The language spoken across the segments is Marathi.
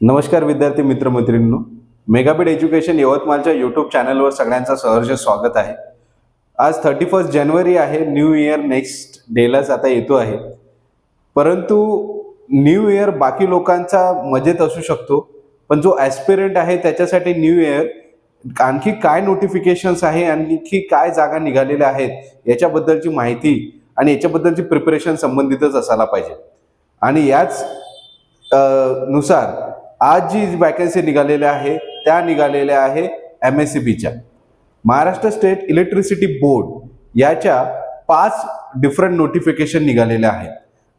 नमस्कार विद्यार्थी मित्रमैत्रिणींनो मेगाबीट एज्युकेशन यवतमाळच्या यूट्यूब चॅनलवर सगळ्यांचं सहर्ष स्वागत आहे. आज थर्टी फर्स्ट जानेवारी आहे न्यू इयर नेक्स्ट डेलाच आता येतो आहे. परंतु न्यू इयर बाकी लोकांचा मजेत असू शकतो पण जो ॲस्पिरंट आहे त्याच्यासाठी न्यू इयर आणखी काय नोटिफिकेशन्स आहे आणखी काय जागा निघालेल्या आहेत याच्याबद्दलची माहिती आणि याच्याबद्दलची प्रिपरेशन संबंधितच असायला पाहिजे. आणि याच नुसार आज जी वॅकन्सी निघालेल्या आहे त्या निघालेल्या आहे एम एस सी बीच्या महाराष्ट्र स्टेट इलेक्ट्रिसिटी बोर्ड याच्या पाच डिफरंट नोटिफिकेशन निघालेल्या आहेत.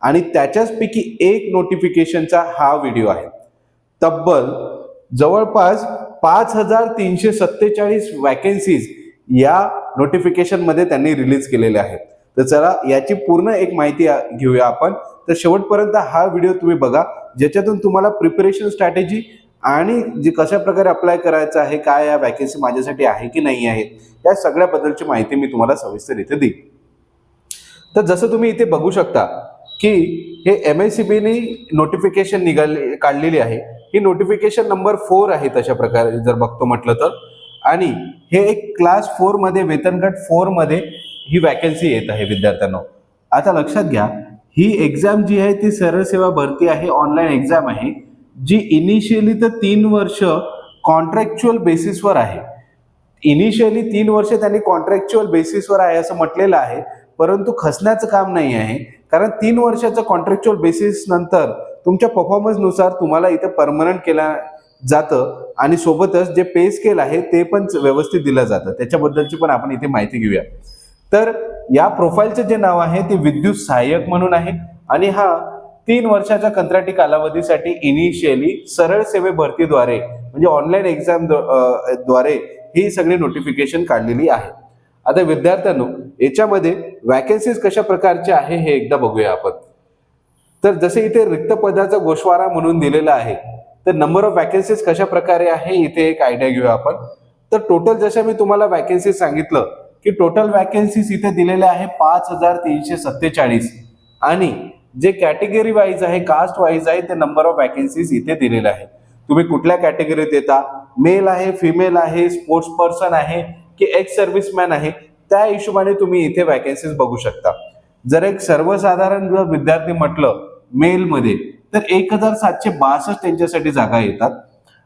आणि त्याच्याचपैकी एक नोटिफिकेशनचा हा व्हिडिओ आहे. तब्बल जवळपास पाच हजार तीनशे सत्तेचाळीस वॅकन्सीज या नोटिफिकेशनमध्ये त्यांनी रिलीज केलेल्या आहेत. तर चला याची पूर्ण एक माहिती घेऊया आपण. तर शेवटपर्यंत हा व्हिडिओ तुम्ही बघा. ज्याच्यातून तुम्हाला प्रिपरेशन स्ट्रॅटेजी आणि जे कशा प्रकारे अप्लाय करायचं आहे काय या वॅकन्सी माझ्यासाठी आहे की नाही आहे या सगळ्याबद्दलची माहिती मी तुम्हाला सविस्तर इथे देईन. तर जसं तुम्ही इथे बघू शकता की हे एम एस सी बीने नोटिफिकेशन निघाले काढलेली आहे. ही नोटिफिकेशन नंबर फोर आहे तशा प्रकारे जर बघतो म्हटलं तर. आणि हे एक क्लास फोरमध्ये वेतनगट वेतन ही वॅकन्सी येत आहे विद्यार्थ्यांना. आता लक्षात घ्या ही एक्झाम जी आहे ती सरळ सेवा भरती आहे ऑनलाईन एक्झाम आहे जी इनिशियली तर तीन वर्ष कॉन्ट्रॅक्च्युअल बेसिसवर आहे. इनिशियली तीन वर्ष त्यांनी कॉन्ट्रॅक्च्युअल बेसिसवर आहे असं म्हटलेलं आहे परंतु खसण्याचं काम नाही आहे कारण तीन वर्षाचं कॉन्ट्रॅक्च्युअल बेसिस नंतर तुमच्या परफॉर्मन्सनुसार तुम्हाला इथं परमनंट केला जातं आणि सोबतच जे पे स्केल आहे ते पण व्यवस्थित दिलं जातं. त्याच्याबद्दलची पण आपण इथे माहिती घेऊया. तर या प्रोफाईलचं जे नाव आहे ते विद्युत सहाय्यक म्हणून आहे. आणि हा तीन वर्षाच्या कंत्राटी कालावधीसाठी इनिशियली सरळ सेवे भरतीद्वारे म्हणजे ऑनलाईन एक्झामद्वारे ही सगळी नोटिफिकेशन काढलेली आहे. आता विद्यार्थ्यांनो याच्यामध्ये वॅकन्सीज कशा प्रकारचे आहे हे एकदा बघूया आपण. तर जसे इथे रिक्त पदाचा गोषवारा म्हणून दिलेला आहे तर नंबर ऑफ वॅकन्सीज कशा प्रकारे आहे इथे एक आयडिया घेऊया आपण. तर टोटल जशा मी तुम्हाला वॅकन्सीज सांगितलं की टोटल वॅकन्सीज इथे दिलेल्या आहे पाच हजार तीनशे सत्तेचाळीस. आणि जे कॅटेगरी वाईज आहे कास्ट वाईज आहे ते नंबर ऑफ वॅकन्सीज इथे दिलेले आहे. तुम्ही कुठल्या कॅटेगरीत येता? मेल आहे फिमेल आहे स्पोर्ट्स पर्सन आहे की एक्स सर्व्हिसमॅन आहे त्या हिशोबाने तुम्ही इथे वॅकन्सीज बघू शकता. जर एक सर्वसाधारण जर विद्यार्थी म्हटलं मेलमध्ये तर एक हजार सातशे बासष्ट त्यांच्यासाठी जागा येतात.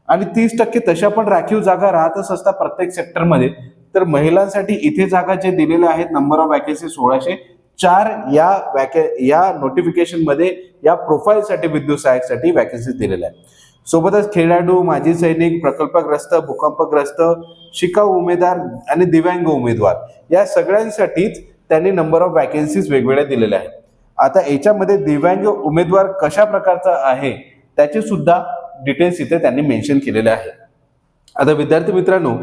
आणि तीस टक्के तशा पण राखीव जागा राहतच असतात प्रत्येक सेक्टरमध्ये तर महिलांसाठी इथे जागा जे दिलेल्या आहेत नंबर ऑफ वॅकन्सी सोळाशे चार या वॅके या नोटिफिकेशनमध्ये या प्रोफाईलसाठी विद्युत सहाय्यकसाठी वॅकन्सी दिलेल्या आहेत. सोबतच खेळाडू माजी सैनिक प्रकल्पग्रस्त भूकंपग्रस्त शिकाऊ उमेदवार आणि दिव्यांग उमेदवार या सगळ्यांसाठीच त्यांनी नंबर ऑफ वॅकन्सीज वेगवेगळ्या दिलेल्या आहेत. आता याच्यामध्ये दिव्यांग उमेदवार कशा प्रकारचा आहे त्याचे सुद्धा डिटेल्स इथे त्यांनी मेन्शन केलेले आहे आता विद्यार्थी मित्रांनो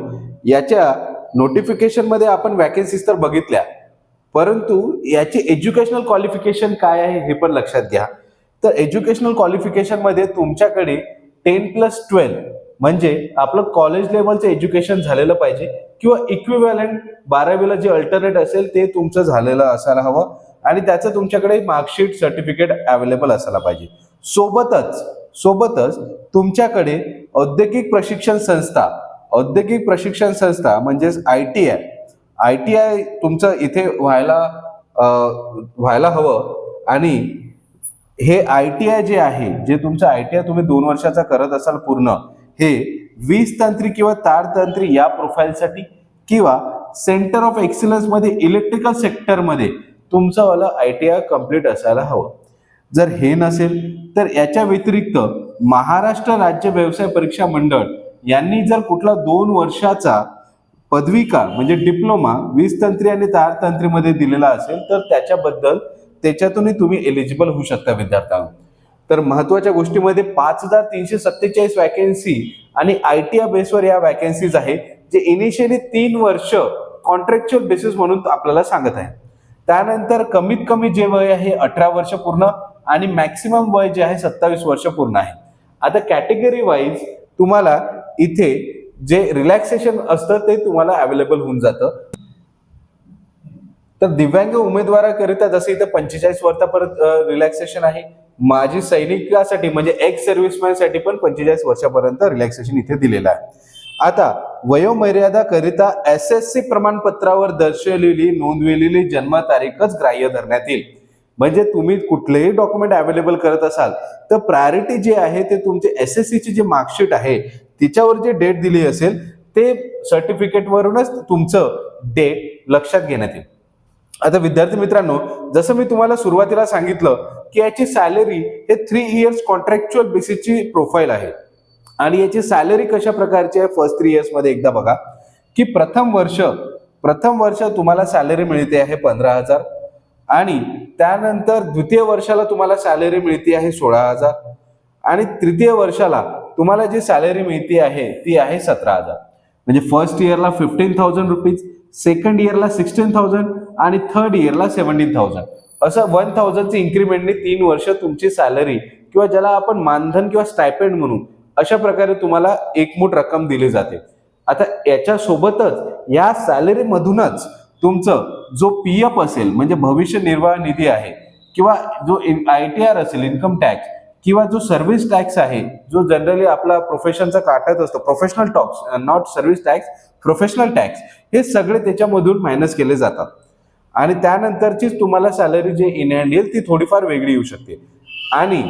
याच्या नोटिफिकेशनमध्ये आपण वॅकेन्सीज तर बघितल्या. परंतु याचे एज्युकेशनल क्वालिफिकेशन काय आहे हे पण लक्षात घ्या. तर एज्युकेशनल क्वालिफिकेशनमध्ये तुमच्याकडे टेन प्लस ट्वेल्व म्हणजे आपलं कॉलेज लेवलचं एज्युकेशन झालेलं पाहिजे किंवा इक्विव्हॅलंट बारावीला जे अल्टरनेट असेल ते तुमचं झालेलं असायला हवं आणि त्याचं तुमच्याकडे मार्कशीट सर्टिफिकेट अवेलेबल असायला पाहिजे. सोबतच सोबतच तुमच्याकडे औद्योगिक प्रशिक्षण संस्था औद्योगिक प्रशिक्षण संस्था म्हणजेच I T I. I T I तुमचं इथे व्हायला व्हायला हवं. आणि हे आय टी आय जे आहे जे तुमचं आय टी आय तुम्ही दोन वर्षाचा करत असाल पूर्ण हे वीज तंत्री किंवा तार तंत्री या प्रोफाईलसाठी किंवा सेंटर ऑफ एक्सलन्समध्ये इलेक्ट्रिकल सेक्टरमध्ये तुमचं वाला आय टी आय कंप्लीट असायला हवं. जर हे नसेल तर याच्या व्यतिरिक्त महाराष्ट्र राज्य व्यवसाय परीक्षा मंडळ यांनी जर कुठला दोन वर्षाचा पदविका म्हणजे डिप्लोमा वीज तंत्री आणि तारतंत्रीमध्ये दिलेला असेल तर त्याच्याबद्दल त्याच्यातूनही तुम्ही एलिजिबल होऊ शकता विद्यार्थ्यांना. तर महत्त्वाच्या गोष्टीमध्ये पाच हजार तीनशे सत्तेचाळीस वॅकन्सी आणि आय टी आय बेसवर या वॅकन्सीज आहे जे इनिशियली तीन वर्ष कॉन्ट्रॅक्च्युअल बेसिस म्हणून आपल्याला सांगत आहे त्यानंतर कमीत कमी जे वय आहे अठरा वर्ष पूर्ण आणि मॅक्सिमम वय जे आहे सत्तावीस वर्ष पूर्ण आहे. आता कॅटेगरी वाईज तुम्हाला इथे जे रिलॅक्सेशन असतं ते तुम्हाला अवेलेबल होऊन जातं. तर दिव्यांग उमेदवाराकरिता जसं इथं पंचेचाळीस वर्षापर्यंत रिलॅक्सेशन आहे. माजी सैनिकासाठी म्हणजे एक्स सर्व्हिसमॅनसाठी पण पंचेचाळीस वर्षापर्यंत रिलॅक्सेशन इथे दिलेलं आहे. आता वयोमर्यादा करिता एस एस सी प्रमाणपत्रावर दर्शवलेली नोंदवलेली जन्मतारीखच ग्राह्य धरण्यात येईल. म्हणजे तुम्ही कुठलेही डॉक्युमेंट अवेलेबल करत असाल तर प्रायोरिटी जे आहे ते तुमचे एस एस सीची जे मार्कशीट आहे तिच्यावर जे डेट दिली असेल ते सर्टिफिकेटवरूनच तुमचं डेट लक्षात घेण्यात येईल. आता विद्यार्थी मित्रांनो जसं मी तुम्हाला सुरुवातीला सांगितलं की याची सॅलरी हे थ्री इयर्स कॉन्ट्रॅक्च्युअल बेसिसची प्रोफाईल आहे. आणि याची सॅलरी कशा प्रकारची आहे? फर्स्ट थ्री इयर्समध्ये एकदा बघा. की प्रथम वर्ष प्रथम वर्ष तुम्हाला सॅलरी मिळते आहे पंधरा हजार. आणि त्यानंतर द्वितीय वर्षाला तुम्हाला सॅलरी मिळते आहे सोळा हजार. आणि तृतीय वर्षाला तुम्हाला जी सॅलरी मिळते आहे ती आहे सतरा हजार. म्हणजे फर्स्ट इयरला फिफ्टीन थाउजंड रुपीज सेकंड इयरला सिक्स्टीन थाउजंड आणि थर्ड इयरला सेव्हन्टीन थाउजंड असं वन थाउजंडची इन्क्रीमेंटने तीन वर्ष तुमची सॅलरी किंवा ज्याला आपण मानधन किंवा स्टायपेंड म्हणू अशा प्रकारे तुम्हाला एकमूट रक्कम दिली जाते. आता याच्यासोबतच या सॅलरीमधूनच तुमचं जो पी एफ असेल म्हणजे भविष्य निर्वाह निधी आहे किंवा जो आय टी आर असेल इन्कम टॅक्स किंवा जो सर्व्हिस टॅक्स आहे जो जनरली आपला प्रोफेशनचा काटत असतो professional tax not service tax professional tax हे सगळे त्याच्यामधून मायनस केले जातात. आणि त्यानंतरचीच तुम्हाला सॅलरी जे इन हँड येईल ती थोडीफार वेगळी येऊ शकते. आणि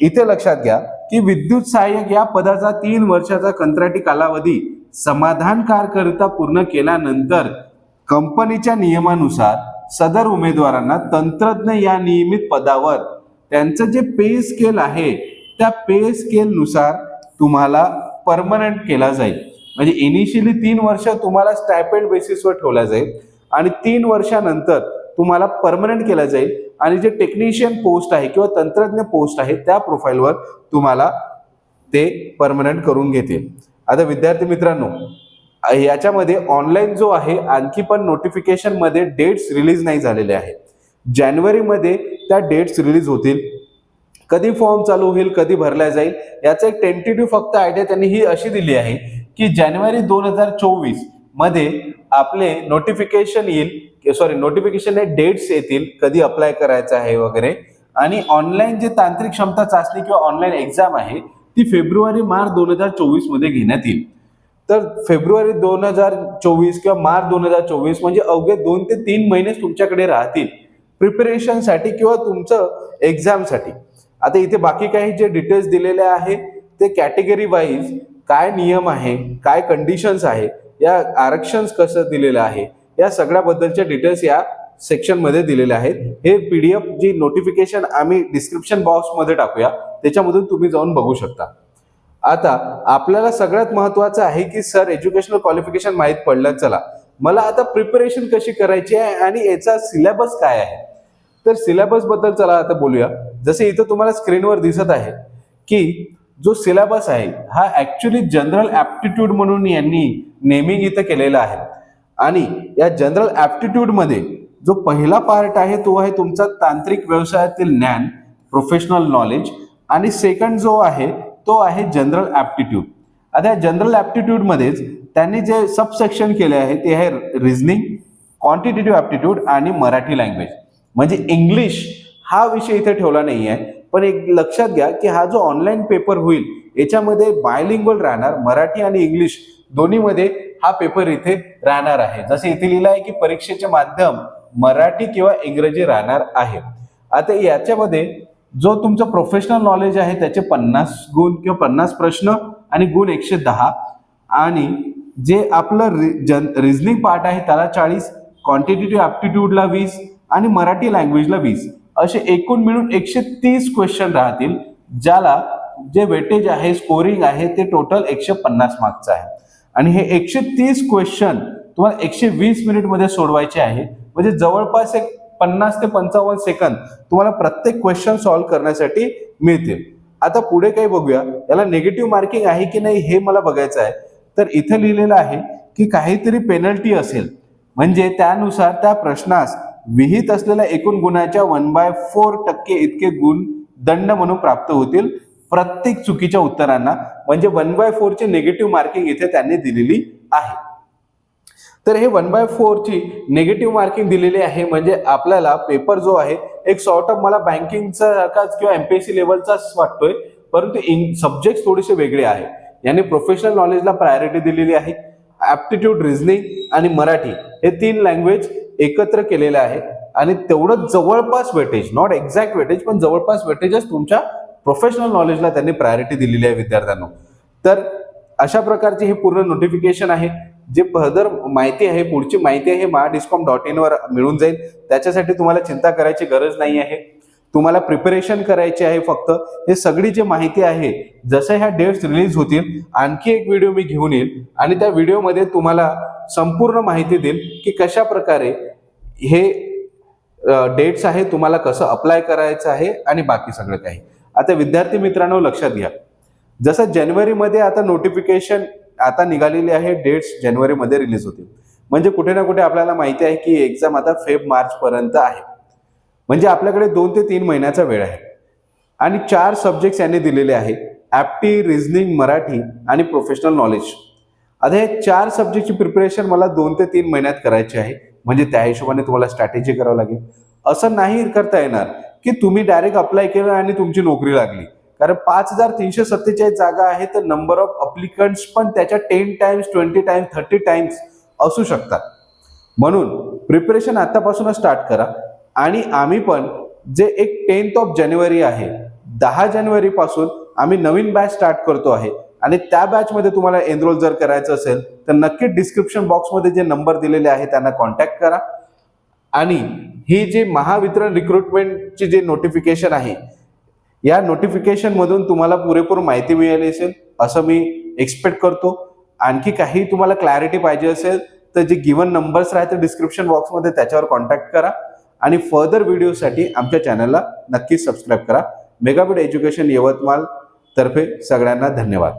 इथे लक्षात घ्या की विद्युत सहाय्यक या पदाचा तीन वर्षाचा कंत्राटी कालावधी समाधानकारकरिता पूर्ण केल्यानंतर कंपनीच्या नियमानुसार सदर उमेदवारांना तंत्रज्ञ या नियमित पदावर त्यांचं जे पे स्केल आहे त्या पे स्केलनुसार तुम्हाला परमनंट केला जाईल. म्हणजे इनिशियली तीन वर्ष तुम्हाला स्टायपेंड बेसिसवर ठेवला जाईल आणि तीन वर्षानंतर तुम्हाला परमनंट केला जाईल आणि जे टेक्निशियन पोस्ट आहे किंवा तंत्रज्ञ पोस्ट आहे त्या प्रोफाईलवर तुम्हाला ते परमनंट करून घेतील. आता विद्यार्थी मित्रांनो याच्यामध्ये ऑनलाईन जो आहे आणखी पण नोटिफिकेशनमध्ये डेट्स रिलीज नाही झालेले आहेत. जानेवारीमध्ये त्या डेट्स रिलीज होतील. कधी फॉर्म चालू होईल कधी भरला जाईल याचा एक टेंटेटिव्ह फक्त आयडिया त्यांनी ही अशी दिली आहे की जानेवारी दोन हजार चोवीसमध्ये आपले नोटिफिकेशन येईल सॉरी नोटिफिकेशन हे डेट्स येतील कधी अप्लाय करायचं आहे वगैरे. आणि ऑनलाईन जे तांत्रिक क्षमता चाचणी किंवा ऑनलाईन एक्झाम आहे ती फेब्रुवारी मार्च दोन हजार चोवीसमध्ये घेण्यात येईल. तर फेब्रुवारी दोन हजार चोवीस किंवा मार्च दोन हजार चोवीस म्हणजे अवघे दोन ते तीन महिनेच तुमच्याकडे राहतील. प्रिपरेशनसाठी किंवा तुमचं एक्झामसाठी. आता इथे बाकी काही जे डिटेल्स दिलेले आहे ते कॅटेगरी वाईज काय नियम आहे काय कंडिशन्स आहे या आरक्षण कसं दिलेलं आहे या सगळ्याबद्दलच्या डिटेल्स या सेक्शनमध्ये दिलेले आहेत. हे P D F G notification आम्ही डिस्क्रिप्शन बॉक्समध्ये टाकूया त्याच्यामधून तुम्ही जाऊन बघू शकता. आता आपल्याला सगळ्यात महत्वाचं आहे की सर एज्युकेशनल क्वालिफिकेशन माहीत पडलं चला. मला आता प्रिपरेशन कशी करायची आहे आणि याचा सिलेबस काय आहे? तर सिलेबसबद्दल चला आता बोलूया. जसे इथं तुम्हाला स्क्रीनवर दिसत आहे की जो सिलेबस आहे हा ऍक्च्युली जनरल ऍप्टिट्यूड म्हणून यांनी नेमिंग इथं केलेला आहे. आणि या जनरल ऍप्टिट्यूडमध्ये जो पहिला पार्ट आहे तो आहे तुमचा तांत्रिक व्यवसायातील ज्ञान प्रोफेशनल नॉलेज आणि सेकंड जो आहे तो आहे जनरल ऍप्टिट्यूड आता या जनरल ऍप्टिट्यूड मध्येच त्यांनी जे सबसेक्शन केले आहे ते आहे रिझनिंग क्वांटिटेटिव्ह ऍप्टिट्यूड आणि मराठी लँग्वेज म्हणजे इंग्लिश हा विषय इथे ठेवला नाही आहे पण एक लक्षात घ्या की हा जो ऑनलाईन पेपर होईल याच्यामध्ये बायलिंग्वल राहणार मराठी आणि इंग्लिश दोन्हीमध्ये हा पेपर इथे राहणार आहे. जसे इथे लिहिलं आहे की परीक्षेचे माध्यम मराठी किंवा इंग्रजी राहणार आहे. आता याच्यामध्ये जो तुमचं प्रोफेशनल नॉलेज आहे त्याचे पन्नास गुण किंवा पन्नास प्रश्न आणि गुण एकशे दहा. आणि जे आपलं रि जन रिझनिंग पार्ट आहे त्याला चाळीस क्वांटिटेटिव्ह ॲप्टिट्यूडला वीस आणि मराठी लँग्वेजला वीस. असे एकूण मिळून एकशे तीस क्वेश्चन राहतील ज्याला जे वेटेज आहे स्कोरिंग आहे ते टोटल एकशे पन्नास मार्कचं आहे. आणि हे एकशे तीस क्वेश्चन तुम्हाला एकशे वीस मिनिटमध्ये सोडवायचे आहे. म्हणजे जवळपास एक पन्नास ते पंचावन्न सेकंद तुम्हाला प्रत्येक क्वेश्चन सॉल्व्ह करण्यासाठी मिळतील. आता पुढे काही बघूया. याला निगेटिव्ह मार्किंग आहे की नाही हे मला बघायचं आहे. तर इथे लिहिलेलं आहे की काहीतरी पेनल्टी असेल. म्हणजे त्यानुसार त्या प्रश्नास विहित असलेल्या एकूण गुणाच्या वन बाय फोर टक्के इतके गुण दंड म्हणून प्राप्त होतील प्रत्येक चुकीच्या उत्तरांना. म्हणजे वन बाय फोरची निगेटिव्ह मार्किंग इथे त्यांनी दिलेली आहे. तर हे वन बाय फोरची निगेटिव्ह मार्किंग दिलेली आहे म्हणजे आपल्याला पेपर जो आहे एक सॉर्ट ऑफ मला बँकिंगचा किंवा एमपीएससी लेवलचाच वाटतोय परंतु इन सब्जेक्ट थोडेसे वेगळे आहे. याने प्रोफेशनल नॉलेजला प्रायोरिटी दिलेली आहे. ॲप्टिट्यूड रिझनिंग आणि मराठी हे तीन लँग्वेज एकत्र केलेले आहे. आणि तेवढं जवळपास वेटेज नॉट एक्झॅक्ट वेटेज पण जवळपास वेटेजच तुमच्या प्रोफेशनल नॉलेजला त्यांनी प्रायोरिटी दिलेली आहे विद्यार्थ्यांना. तर अशा प्रकारची हे पूर्ण नोटिफिकेशन आहे जे फर्दर माहिती आहे पुढची माहिती आहे महा डिस्कॉम डॉट इनवर मिळून जाईल. त्याच्यासाठी तुम्हाला चिंता करायची गरज नाही आहे. तुम्हाला प्रिपरेशन करायची आहे फक्त. हे सगळी जी माहिती आहे जसं ह्या डेट्स रिलीज होतील आणखी एक व्हिडिओ मी घेऊन येईल. आणि त्या व्हिडिओमध्ये तुम्हाला संपूर्ण माहिती देईल की कशा प्रकारे हे डेट्स आहे तुम्हाला कसं अप्लाय करायचं आहे आणि बाकी सगळं काही. आता विद्यार्थी मित्रांनो लक्षात घ्या. जसं जानेवारीमध्ये आता नोटिफिकेशन आता निघालेली आहे डेट्स जानेवारीमध्ये रिलीज होतील. म्हणजे कुठे ना कुठे आपल्याला माहिती आहे की एक्झाम आता फेब मार्चपर्यंत आहे. म्हणजे आपल्याकडे दोन ते तीन महिन्याचा वेळ आहे. आणि चार सब्जेक्ट्स यांनी दिलेले आहे. ॲप्टी रिझनिंग मराठी आणि प्रोफेशनल नॉलेज आता हे चार सब्जेक्टची प्रिपरेशन मला दोन ते तीन महिन्यात करायची आहे. म्हणजे त्या हिशोबाने तुम्हाला स्ट्रॅटेजी करावं लागेल. असं नाही करता येणार की तुम्ही डायरेक्ट अप्लाय केलं आणि तुमची नोकरी लागली. कारण पाच हजार तीनशे सत्तेचाळीस जागा आहे तर नंबर ऑफ अप्लिकंट्स पण त्याच्या ten times twenty times thirty times असू शकतात. म्हणून प्रिपरेशन आतापासूनच स्टार्ट करा. आणि आम्ही पण जे एक टेन्थ ऑफ जानेवारी आहे दहा जानेवारीपासून आम्ही नवीन बॅच स्टार्ट करतो आहे. आणि त्या बॅचमध्ये तुम्हाला एनरोल जर करायचं असेल तर नक्की डिस्क्रिप्शन बॉक्समध्ये जे नंबर दिलेले आहे त्यांना कॉन्टॅक्ट करा. आणि ही जी महावितरण रिक्रुटमेंटची जे नोटिफिकेशन आहे या नोटिफिकेशनमधून तुम्हाला पुरेपूर माहिती मिळाली असेल असं मी एक्सपेक्ट करतो. आणखी काही तुम्हाला क्लॅरिटी पाहिजे असेल तर जे गिवन नंबर्स राहते डिस्क्रिप्शन बॉक्समध्ये त्याच्यावर कॉन्टॅक्ट करा. आणि फर्दर व्हिडिओसाठी आमच्या चॅनलला नक्कीच सबस्क्राईब करा. मेगाबिट एज्युकेशन यवतमाल तर्फे सगळ्यांना धन्यवाद.